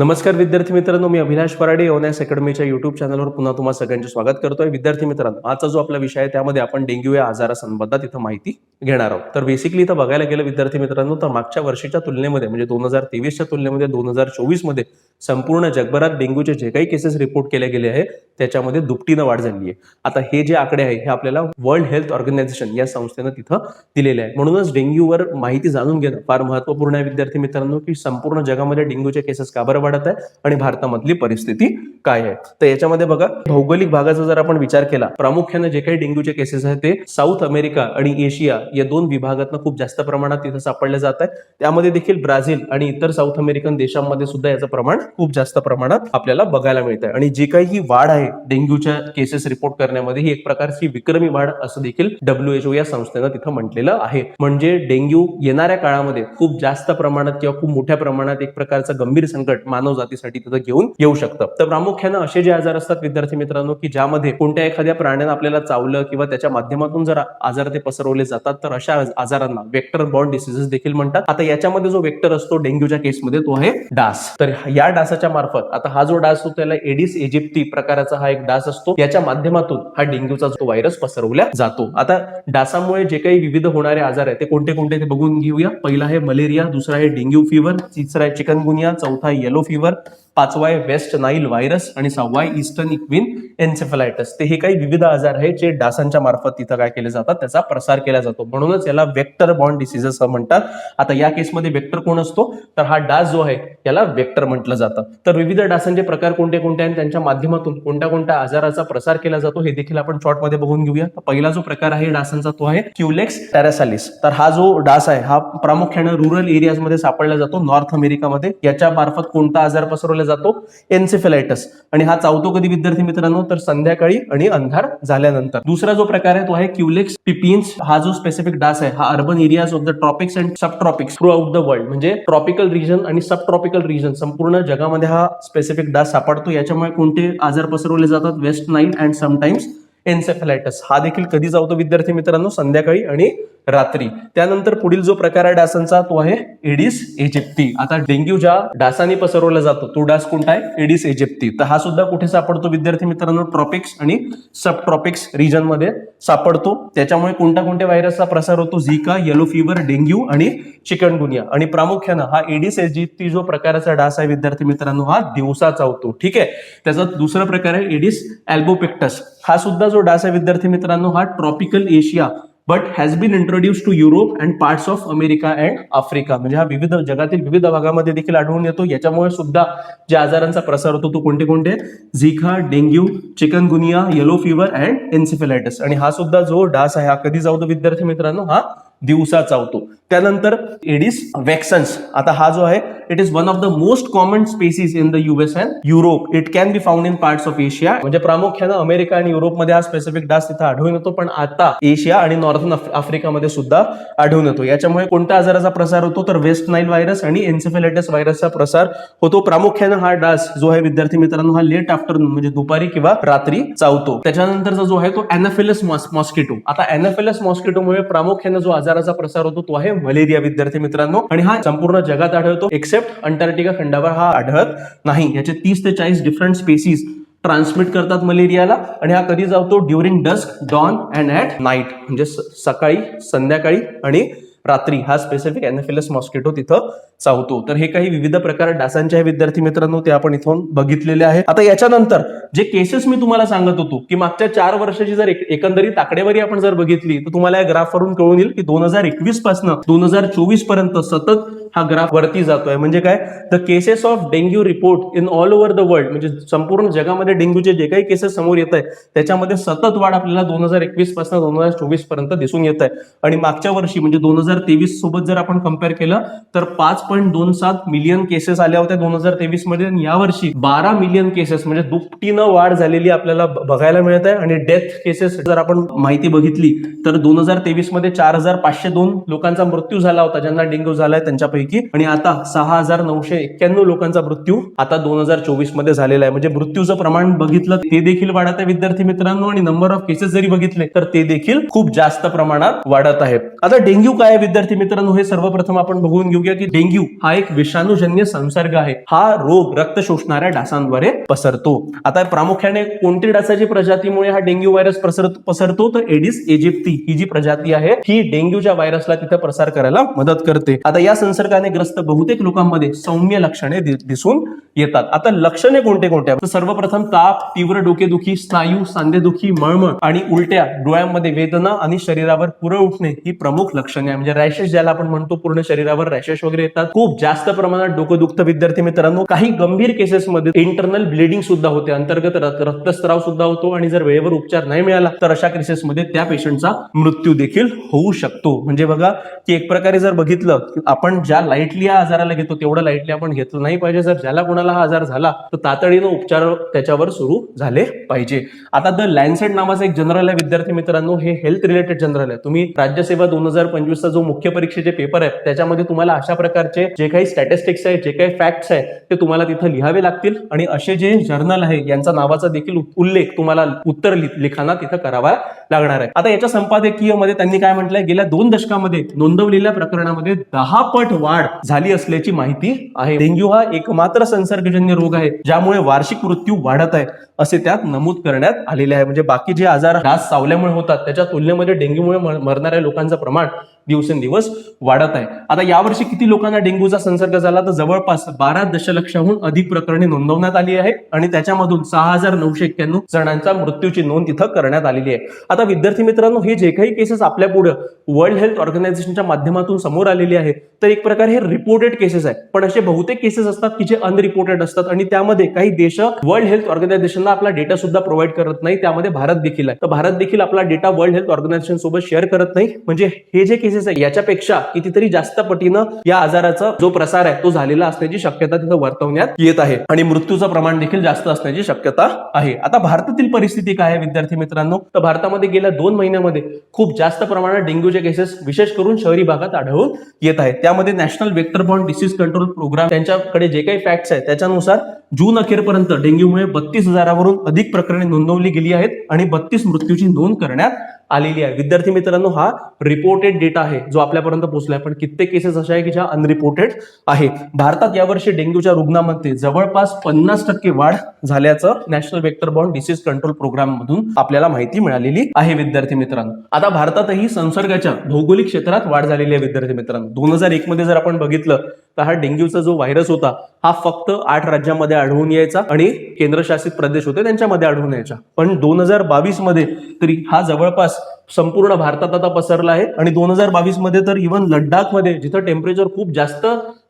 नमस्कार विद्यार्थी मित्रांनो मी अभिलाष पराडे ओनॅस अकॅडमीच्या युट्यूब चॅनलवर पुन्हा तुम्हा सगळ्यांचे स्वागत करतोय. विद्यार्थी मित्रांनो आजचा जो आपला विषय आहे त्यामध्ये आपण डेंग्यू या आजारासंबंधात इथं माहिती घेणार आहोत. तर बेसिकली इथं बघायला गेलं विद्यार्थी मित्रांनो तर मागच्या वर्षीच्या तुलनेमध्ये म्हणजे दोन हजार तेवीसच्या तुलनेमध्ये दोन हजार चोवीसमध्ये संपूर्ण जगभरात डेंग्यूचे जे काही केसेस रिपोर्ट केले गेले आहे त्याच्यामध्ये दुपटीनं वाढ झाली आहे. आता हे जे आकडे आहे हे आपल्याला वर्ल्ड हेल्थ ऑर्गनायझेशन या संस्थेनं तिथं दिलेले आहे म्हणूनच डेंग्यूवर माहिती जाणून घेणं फार महत्त्वपूर्ण आहे विद्यार्थी मित्रांनो की संपूर्ण जगामध्ये डेंग्यूचे केसेस का बरं वाढत आहे आणि भारतामधली परिस्थिती काय आहे? तर याच्यामध्ये बघा भौगोलिक भागाचा जर आपण विचार केला प्रामुख्यानं जे काही डेंग्यूचे केसेस आहेत ते साऊथ अमेरिका आणि एशिया या दोन विभागातनं खूप जास्त प्रमाणात तिथं सापडले जात आहे त्यामध्ये देखील ब्राझील आणि इतर साऊथ अमेरिकन देशांमध्ये सुद्धा याचं प्रमाण खूप जास्त प्रमाणात आपल्याला बघायला मिळत आहे आणि जी काही ही वाढ आहे डेंग्यूच्या केसेस रिपोर्ट करण्यामध्ये ही एक प्रकारची विक्रमी वाढ असं देखील डब्ल्यूएचओ या संस्थेनं तिथं म्हटलेलं आहे. म्हणजे डेंग्यू येणाऱ्या काळामध्ये खूप जास्त प्रमाणात किंवा खूप मोठ्या प्रमाणात एक प्रकारचं गंभीर संकट मानव जातीसाठी तिथं घेऊन येऊ शकतं. तर प्रामुख्यानं असे जे आजार असतात विद्यार्थी मित्रांनो की ज्यामध्ये कोणत्या एखाद्या प्राण्यानं आपल्याला चावलं किंवा त्याच्या माध्यमातून जर आजार ते पसरवले जातात तर अशा आजारांना वेक्टर बॉर्न डिसीजेस देखील म्हणतात. आता याच्यामध्ये जो वेक्टर असतो डेंग्यूच्या केसमध्ये तो आहे डास. तर या डासाच्या मार्फत. आता हा जो डास असतो त्याला एडिस इजिप्ती प्रकाराचा हा एक डास असतो. याच्या माध्यमातून हा डेंग्यूचा जो व्हायरस पसरवला जातो. आता डासामुळे जे काही विविध होणारे आजार आहेत ते कोणते कोणते ते बघून घेऊया. पहिला आहे मलेरिया दुसरा आहे डेंग्यू फिवर तिसरा आहे चिकनगुनिया चौथा येलो फिवर पाचवा आहे वेस्ट नाईल व्हायरस आणि सहावा आहे ईस्टर्न इक्विन एन्सेफलायटस. ते हे काही विविध आजार आहेत जे डासांच्या मार्फत तिथं काय केले जातात त्याचा प्रसार केला जातो. म्हणूनच याला वेक्टर बॉन्ड डिसिजेस म्हणतात. आता या केसमध्ये वेक्टर कोण असतो? तर हा डास जो आहे याला वेक्टर म्हटलं जातं. तर विविध डासांचे प्रकार कोणते कोणते आणि त्यांच्या माध्यमातून कोणत्या कोणत्या आजाराचा प्रसार केला जातो? हे देखील आपण शॉर्टमध्ये बघून घेऊया. पहिला जो प्रकार आहे डासांचा तो आहे क्युलेक्स टॅरासालिस तर हा जो डास आहे हा प्रामुख्याने रुरल एरियाजमध्ये सापडला जातो. नॉर्थ अमेरिकामध्ये याच्या मार्फत कोणता आजार पसरवला जातो एन्सेफेलायटस आणि हा चावतो कधी विद्यार्थी मित्रांनो? तर संध्याकाळी आणि अंधार झाल्यानंतर. दुसरा जो प्रकार आहे तो आहे क्युलेक्स पिपिन्स हा जो स्पेसिफिक डास आहे हा urban areas of the tropics and subtropics throughout the world म्हणजे ट्रॉपिकल रिजन आणि सब ट्रॉपिकल रिजन संपूर्ण जगामध्ये हा स्पेसिफिक डास सापडतो. याच्यामुळे कोणते आजार पसरवले जातात? West Nile and sometimes encephalitis हा देखील कधी जातो विद्यार्थी मित्रांनो? संध्याकाळी आणि रात्री. त्यानंतर पुढील जो प्रकार आहे डासांचा तो आहे एडिस एजिप्ती. आता डेंग्यू ज्या डासाने पसरवला जातो तो डास कोणता आहे? Aedes aegypti. तर हा सुद्धा कुठे सापडतो विद्यार्थी मित्रांनो? ट्रॉपिक्स आणि सब ट्रॉपिक्स रिजनमध्ये सापडतो. त्याच्यामुळे कोणत्या कोणत्या व्हायरसचा प्रसार होतो? झिका येलो फिवर डेंग्यू आणि चिकनगुनिया. आणि प्रामुख्यानं हा एडिस एजिप्ती जो प्रकाराचा डास आहे विद्यार्थी मित्रांनो हा दिवसाचा होतो. ठीक आहे? त्याचा दुसरा प्रकार आहे एडिस अल्बोपेक्टस. हा सुद्धा जो डास आहे विद्यार्थी मित्रांनो हा tropical Asia but has been introduce to Europe and parts of America and Africa म्हणजे हा विविध जगातील विविध भागामध्ये देखील आढळून येतो. याच्यामुळे सुद्धा ज्या आजारांचा प्रसार होतो तो कोणते कोणते? Zika dengue chikungunya yellow fever and encephalitis आणि हा सुद्धा जो डास आहे हा कधी जाऊ विद्यार्थी मित्रांनो? हा दिवसा चावतो त्यानंतर एडिस वॅक्सन्स आता हा जो आहे it is one of the most common species in the US and Europe it can be found in parts of Asia म्हणजे प्रामुख्यानं अमेरिका आणि युरोपमध्ये हा स्पेसिफिक डास तिथं आढळून येतो पण आता एशिया आणि नॉर्थन आफ्रिकामध्ये सुद्धा आढळून येतो. याच्यामुळे कोणत्या आजाराचा प्रसार होतो? तर वेस्ट नाईल व्हायरस आणि एन्सेफेलायटिस व्हायरसचा प्रसार होतो. प्रामुख्यानं हा डास जो आहे विद्यार्थी मित्रांनो हा लेट आफ्टरनून म्हणजे दुपारी किंवा रात्री चावतो. त्याच्यानंतरचा जो आहे तो अॅनाफिलस मॉस्किटो आता अॅनाफिलस मॉस्किटोमुळे प्रामुख्यानं जो आजाराचा प्रसार होतो तो आहे मलेरिया विद्यार्थी मित्रांनो. आणि हा संपूर्ण जगात आढळतो. एक्सेप्ट अंटार्क्टिका खंडावर हा आढळत नाही. याचे तीस ते चाळीस डिफरंट स्पेसिस ट्रान्समिट करतात मलेरियाला आणि हा कधी जातो? During dusk dawn and at night म्हणजे सकाळी संध्याकाळी आणि रात्री. हा स्पेसिफिक एनफिलस मॉस्किटो तिथं चावतो. तर हे काही विविध प्रकार डासांचे आहे विद्यार्थी मित्रांनो ते आपण इथून बघितलेले आहे. आता याच्यानंतर जे केसेस मी तुम्हाला सांगत होतो की मागच्या चार वर्षाची जर एकंदरीत आकडेवारी आपण जर बघितली तर तुम्हाला या ग्राफवरून कळून येईल की दोन हजार एकवीसपासून दोन हजार चोवीसपर्यंत सतत हा ग्राफ वरती जातोय. म्हणजे काय? The cases of dengue report in all over the world म्हणजे संपूर्ण जगामध्ये डेंग्यूचे जे काही केसेस समोर येत आहे त्याच्यामध्ये सतत वाढ आपल्याला दोन हजार एकवीसपासून दोन हजार चोवीसपर्यंत दिसून येत आहे आणि मागच्या वर्षी म्हणजे दोन हजार तेवीस सोबत जर आपण कंपेअर केलं तर पाच पॉईंट दोन सात मिलियन केसेस आल्या होत्या दोन हजार तेवीसमध्ये. आणि यावर्षी बारा मिलियन केसेस म्हणजे दुपटीनं वाढ झालेली आपल्याला बघायला मिळत आहे आणि डेथ केसेस जर आपण माहिती बघितली तर दोन हजार तेवीसमध्ये चार हजार पाचशे दोन लोकांचा मृत्यू झाला होता. ज्यांना डेंग्यू झालाय त्यांच्यापैकी पैकी आणि आता सहा हजार नऊशे एक्क्याण्णव लोकांचा मृत्यू आता दोन हजार चोवीसमध्ये झालेला आहे. म्हणजे मृत्यूचं प्रमाण बघितलं ते देखील वाढत आहे विद्यार्थी मित्रांनो. आणि नंबर ऑफ केसेस जरी बघितले तर ते देखील खूप जास्त प्रमाणात वाढत आहे आता डेंग्यू काय विद्यार्थी मित्रांनो? हे सर्वप्रथम आपण बघून घेऊया की डेंग्यू हा एक विषाणूजन्य संसर्ग आहे. हा रोग रक्त शोषणाऱ्या डासांद्वारे पसरतो. आता प्रामुख्याने कोणती डासाची प्रजातीमुळे हा डेंग्यू व्हायरस पसरत पसरतो? तर एडिस एजिप्ती ही जी प्रजाती आहे ही डेंग्यूच्या व्हायरसला तिथे प्रसार करायला मदत करते. आता या संसर्ग संसर्गाने ग्रस्त बहुतेक लोकांमध्ये सौम्य लक्षणे दिसून येतात. आता लक्षणे कोणते कोणते? तर सर्वप्रथम ताप तीव्र डोकेदुखी स्नायू सांधेदुखी मळमळ आणि उलट्या डोळ्यांमध्ये वेदना आणि शरीरावर पुरळ उठणे ही प्रमुख लक्षणे आहे म्हणजे रॅशेस ज्याला आपण म्हणतो पूर्ण शरीरावर रॅशेस वगैरे येतात. खूप जास्त प्रमाणात डोकं दुखतं विद्यार्थी मित्रांनो. काही गंभीर केसेसमध्ये इंटरनल ब्लिडिंग सुद्धा होते. अंतर्गत रक्त- रक्तस्राव सुद्धा होतो आणि जर वेळेवर उपचार नाही मिळाला तर अशा केसेसमध्ये त्या पेशंटचा मृत्यू देखील होऊ शकतो. म्हणजे बघा की एक प्रकारे जर बघितलं की आपण ज्या लाईटली या आजाराला घेतो तेवढं लाईटली आपण घेतलं नाही पाहिजे. जर ज्याला कोणाला हा आजार झाला तर तातडीनं उपचार त्याच्यावर सुरू झाले पाहिजे. आता द लँडसेट नावाचा एक जनरल आहे विद्यार्थी मित्रांनो हे हेल्थ रिलेटेड जनरल आहे. तुम्ही राज्यसेवा दोन हजार पंचवीसचा जो मुख्य परीक्षेचे पेपर आहे त्याच्यामध्ये तुम्हाला अशा प्रकारचे जे काही स्टॅटिस्टिक्स आहे जे काही फॅक्ट्स आहे ते तुम्हाला तिथं लिहावे लागतील. आणि असे जे जर्नल आहे यांचा नावाचा देखील उल्लेख तुम्हाला उत्तर लिखाणा तिथं करावा लागणार आहे. आता याच्या संपादकीयमध्ये त्यांनी काय म्हटलंय गेल्या दोन दशकामध्ये नोंदवलेल्या प्रकरणामध्ये दहा पट वाढ झाली असल्याची माहिती आहे. डेंग्यू हा एकमात्र संसर्गजन्य रोग आहे ज्यामुळे वार्षिक मृत्यू वाढत आहे. असे त्यात नमूद करण्यात आलेले आहे. म्हणजे बाकी जे आजार डास चावल्यामुळे होतात त्याच्या तुलनेमध्ये डेंग्यूमुळे मरणाऱ्या लोकांचं प्रमाण दिवसेंदिवस वाढत आहे. आता यावर्षी किती लोकांना डेंग्यूचा संसर्ग झाला? तर जवळपास बारा दशलक्षाहून अधिक प्रकरणे नोंदवण्यात आली आहे आणि त्याच्यामधून सहा हजार नऊशे एक्क्याण्णव जणांचा मृत्यूची नोंद तिथं करण्यात आलेली आहे. आता विद्यार्थी मित्रांनो हे जे काही केसेस आपल्या पुढे वर्ल्ड हेल्थ ऑर्गनायझेशनच्या माध्यमातून समोर आलेले आहेत तर एक प्रकारे हे रिपोर्टेड केसेस आहेत पण असे बहुतेक केसेस असतात की जे अनरिपोर्टेड असतात आणि त्यामध्ये काही देश वर्ल्ड हेल्थ ऑर्गनायझेशनला आपला डेटा सुद्धा प्रोव्हाइड करत नाही त्यामध्ये भारत देखील आहे. तर भारत देखील आपला डेटा वर्ल्ड हेल्थ ऑर्गनायझेशन सोबत शेअर करत नाही. म्हणजे हे जे केसेस आहे याच्यापेक्षा कितीतरी जास्त पटीनं या आजाराचा जो प्रसार आहे तो झालेला असण्याची शक्यता तिथं वर्तवण्यात येत आहे. आणि मृत्यूचं प्रमाण देखील जास्त असण्याची शक्यता आहे. आता भारतातील परिस्थिती काय आहे विद्यार्थी मित्रांनो? तर भारतामध्ये गेल्या दोन महिन्यामध्ये खूप जास्त प्रमाणात डेंग्यूचे केसेस विशेष करून शहरी भागात आढळून येत आहेत त्यामध्ये national vector borne disease control programme त्यांच्याकडे जे काही फॅक्ट्स आहेत त्याच्यानुसार जून अखेरपर्यंत डेंग्यूमुळे बत्तीस हजारावर हजारावरून अधिक प्रकरणे नोंदवली गेली आहेत आणि बत्तीस मृत्यूची नोंद करण्यात आलेली आहे. विद्यार्थी मित्रांनो हा रिपोर्टेड डेटा आहे जो आपल्यापर्यंत पोहोचलाय. पण कित्येक केसेस अशा आहे की ज्या अनरिपोर्टेड आहे भारतात यावर्षी डेंग्यूच्या रुग्णामध्ये जवळपास पन्नास टक्के वाढ झाल्याचं national vector borne disease control programme मधून आपल्याला माहिती मिळालेली आहे विद्यार्थी मित्रांनो. आता भारतातही संसर्गाच्या भौगोलिक क्षेत्रात वाढ झालेली आहे विद्यार्थी मित्रांनो. दोन हजार एक मध्ये जर आपण बघितलं तर हा डेंग्यूचा जो व्हायरस होता हा फक्त आठ राज्यांमध्ये आढळून यायचा आणि केंद्रशासित प्रदेश होते त्यांच्यामध्ये आढळून यायचा. पण दोन हजार बावीसमध्ये तरी हा जवळपास संपूर्ण भारतात आता पसरला आहे आणि दोन हजार बावीसमध्ये तर इव्हन लडाखमध्ये जिथं टेम्परेचर खूप जास्त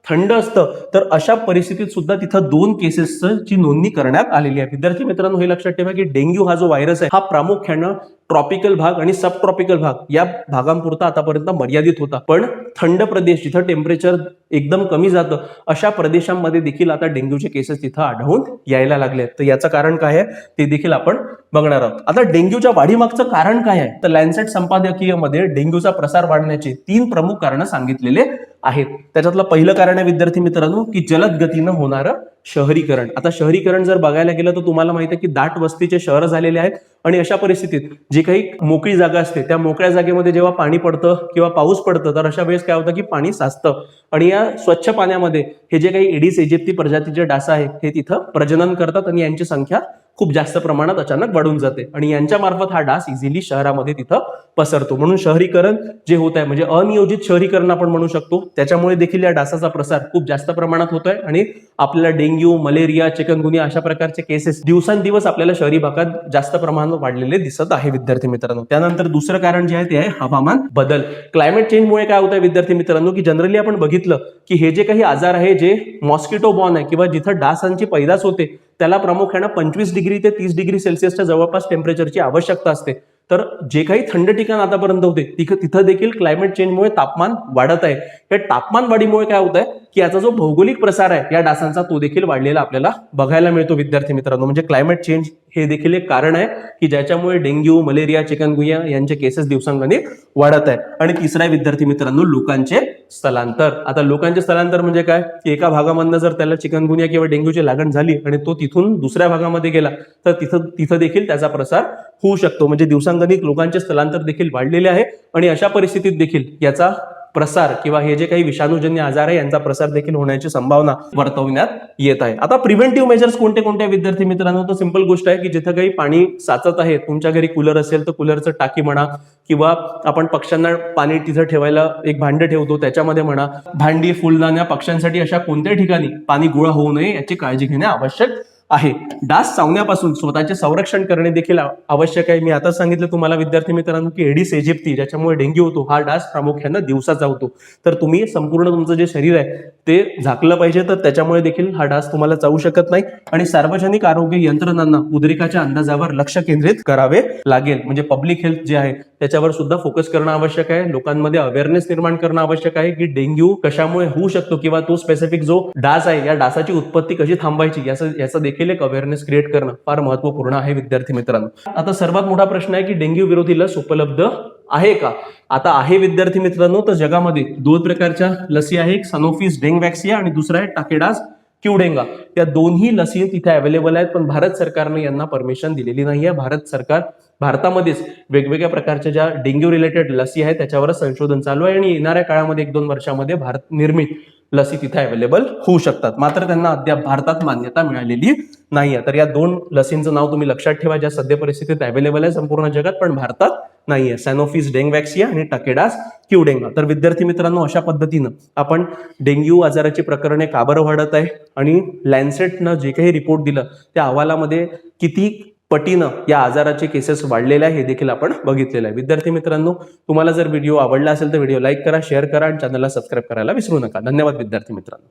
थंड असतं. तर अशा परिस्थितीत सुद्धा तिथं दोन केसेसची नोंदणी करण्यात आलेली आहे. विद्यार्थी मित्रांनो हे लक्षात ठेवा की डेंग्यू हा जो व्हायरस आहे हा प्रामुख्यानं ट्रॉपिकल भाग आणि सब ट्रॉपिकल भाग या भागांपुरता आतापर्यंत मर्यादित होता. पण थंड प्रदेश जिथं टेम्परेचर एकदम कमी जातं अशा प्रदेशांमध्ये देखील आता डेंग्यूचे केसेस तिथं आढळून यायला लागले आहेत. तर याचं कारण काय आहे ते देखील आपण बघणार आहोत. आता डेंग्यूच्या वाढीमागचं कारण काय आहे? तर लॅन्सेट संपादकीयमध्ये डेंग्यूचा प्रसार वाढण्याचे तीन प्रमुख कारण सांगितलेले आहेत त्याच्यातलं पहिलं कारण आहे विद्यार्थी मित्रांनो की जलद गतीनं होणारं शहरीकरण. आता शहरीकरण जर बघायला गेलं तर तुम्हाला माहिती आहे की दाट वस्तीचे शहर झालेले आहेत आणि अशा परिस्थितीत जी काही मोकळी जागा असते त्या मोकळ्या जागेमध्ये जेव्हा पाणी पडतं किंवा पाऊस पडतं तर अशा वेळेस काय होतं की पाणी साचतं. आणि या स्वच्छ पाण्यामध्ये हे जे काही एडिस इजिप्ती प्रजातीचे डास आहेत हे तिथं प्रजनन करतात आणि यांची संख्या खूप जास्त प्रमाणात अचानक वाढून जाते. आणि यांच्या मार्फत हा डास इझिली शहरामध्ये तिथं पसरतो. म्हणून शहरीकरण जे होत आहे म्हणजे अनियोजित शहरीकरण आपण म्हणू शकतो. त्याच्यामुळे देखील या डासाचा प्रसार खूप जास्त प्रमाणात होतोय आणि आपल्याला डेंग्यू मलेरिया चिकनगुनिया अशा प्रकारचे केसेस दिवसांदिवस आपल्याला शहरी भागात जास्त प्रमाणात वाढलेले दिसत आहे विद्यार्थी मित्रांनो. त्यानंतर दुसरं कारण जे आहे ते आहे हवामान बदल. क्लायमेट चेंजमुळे काय होत आहे विद्यार्थी मित्रांनो की जनरली आपण बघितलं की हे जे काही आजार आहे जे मॉस्किटो बॉर्न आहे किंवा जिथं डासांची पैदास होते त्याला प्रामुख्यानं पंचवीस डिग्री ते तीस डिग्री सेल्सिअसच्या जवळपास टेम्परेचरची आवश्यकता असते. तर जे काही थंड ठिकाण आतापर्यंत होते तिथं तिथं देखील क्लायमेट चेंजमुळे तापमान वाढत आहे. या तापमान वाढीमुळे काय होत आहे की याचा जो भौगोलिक प्रसार आहे या डासांचा तो देखील वाढलेला आपल्याला बघायला मिळतो विद्यार्थी मित्रांनो. म्हणजे क्लायमेट चेंज हे देखील एक कारण आहे की ज्याच्यामुळे डेंग्यू मलेरिया चिकनगुनिया यांचे केसेस दिवसांगणिक वाढत आहे. आणि तिसरा आहे विद्यार्थी मित्रांनो लोकांचे स्थलांतर. आता लोकांचे स्थलांतर म्हणजे काय? की एका भागामधनं जर त्याला चिकनगुनिया किंवा डेंग्यूची लागण झाली आणि तो तिथून दुसऱ्या भागामध्ये गेला तर तिथं तिथं देखील त्याचा प्रसार होऊ शकतो. म्हणजे दिवसांगणिक लोकांचे स्थलांतर देखील वाढलेले आहे आणि अशा परिस्थितीत देखील याचा प्रसार किंवा हे जे काही विषाणूजन्य आजार आहे यांचा प्रसार देखील होण्याची संभावना वर्तवण्यात येत आहे. आता प्रिव्हेंटिव्ह मेजर्स कोणते कोणते विद्यार्थी मित्रांनो? तर सिंपल गोष्ट आहे की जिथं काही पाणी साचत आहे तुमच्या घरी कूलर असेल तर कूलरचं टाकी म्हणा किंवा आपण पक्ष्यांना पाणी तिथं ठेवायला एक भांडं ठेवतो त्याच्यामध्ये म्हणा भांडी फुलदाण्या पक्ष्यांसाठी अशा कोणत्याही ठिकाणी पाणी गोळा होऊ नये याची काळजी घेणे आवश्यक आहे. डास चावण्यापासून स्वतःचे संरक्षण करणे देखील आवश्यक आहे. मी आता सांगितलं तुम्हाला विद्यार्थी मित्रांनो की एडिस एजिप्ती ज्याच्यामुळे डेंग्यू होतो हा डास प्रामुख्यानं दिवसाचा होतो. तर तुम्ही संपूर्ण तुमचं जे शरीर आहे ते झाकलं पाहिजे. तर त्याच्यामुळे देखील हा डास तुम्हाला चावू शकत नाही. आणि सार्वजनिक आरोग्य यंत्रणांना उद्रेकाच्या अंदाजावर लक्ष केंद्रित करावे लागेल. म्हणजे पब्लिक हेल्थ जे आहे त्याच्यावर सुद्धा फोकस करणं आवश्यक आहे. लोकांमध्ये अवेअरनेस निर्माण करणं आवश्यक आहे की डेंग्यू कशामुळे होऊ शकतो किंवा तो स्पेसिफिक जो डास आहे या डासाची उत्पत्ती कशी थांबायची याचं याचा देखील एक अवेअरनेस क्रिएट करणं फार महत्त्वपूर्ण आहे विद्यार्थी मित्रांनो. आता सर्वात मोठा प्रश्न आहे की डेंग्यू विरोधी लस उपलब्ध आहे का? आता आहे विद्यार्थी मित्रांनो तर जगामध्ये दोन प्रकारच्या लसी आहे एक सनोफिस डेंग वॅक्सिया आणि दुसरा आहे टाकेडास क्युडेंगा या दोन्ही लसी तिथे अवेलेबल आहेत पण भारत सरकारने यांना परमिशन दिलेली नाही आहे. भारत सरकार भारतामध्येच वेगवेगळ्या प्रकारच्या ज्या डेंग्यू रिलेटेड लसी आहेत त्याच्यावर संशोधन चालू आहे आणि येणाऱ्या काळामध्ये एक दोन वर्षामध्ये भारत निर्मित लसी तिथे अवेलेबल होऊ शकतात. मात्र त्यांना अद्याप भारतात मान्यता मिळालेली नाही आहे तर या दोन लसींचं नाव तुम्ही लक्षात ठेवा. ज्या सद्य परिस्थितीत अवेलेबल आहे संपूर्ण जगात पण भारतात नाहीये. सॅनोफिस डेंगवॅक्सिया आणि टकेडास क्युडेंगा तर विद्यार्थी मित्रांनो अशा पद्धतीनं आपण डेंग्यू आजाराची प्रकरणे का बरं वाढत आहे? आणि लॅन्सेटनं जे काही रिपोर्ट दिलं त्या अहवालामध्ये किती पटीनं या आजाराचे केसेस वाढलेले आहे हे देखील आपण बघितलेलं आहे. विद्यार्थी मित्रांनो तुम्हाला जर व्हिडिओ आवडला असेल तर व्हिडिओ लाईक करा शेअर करा आणि चॅनलला सबस्क्राईब करायला विसरू नका. धन्यवाद विद्यार्थी मित्रांनो.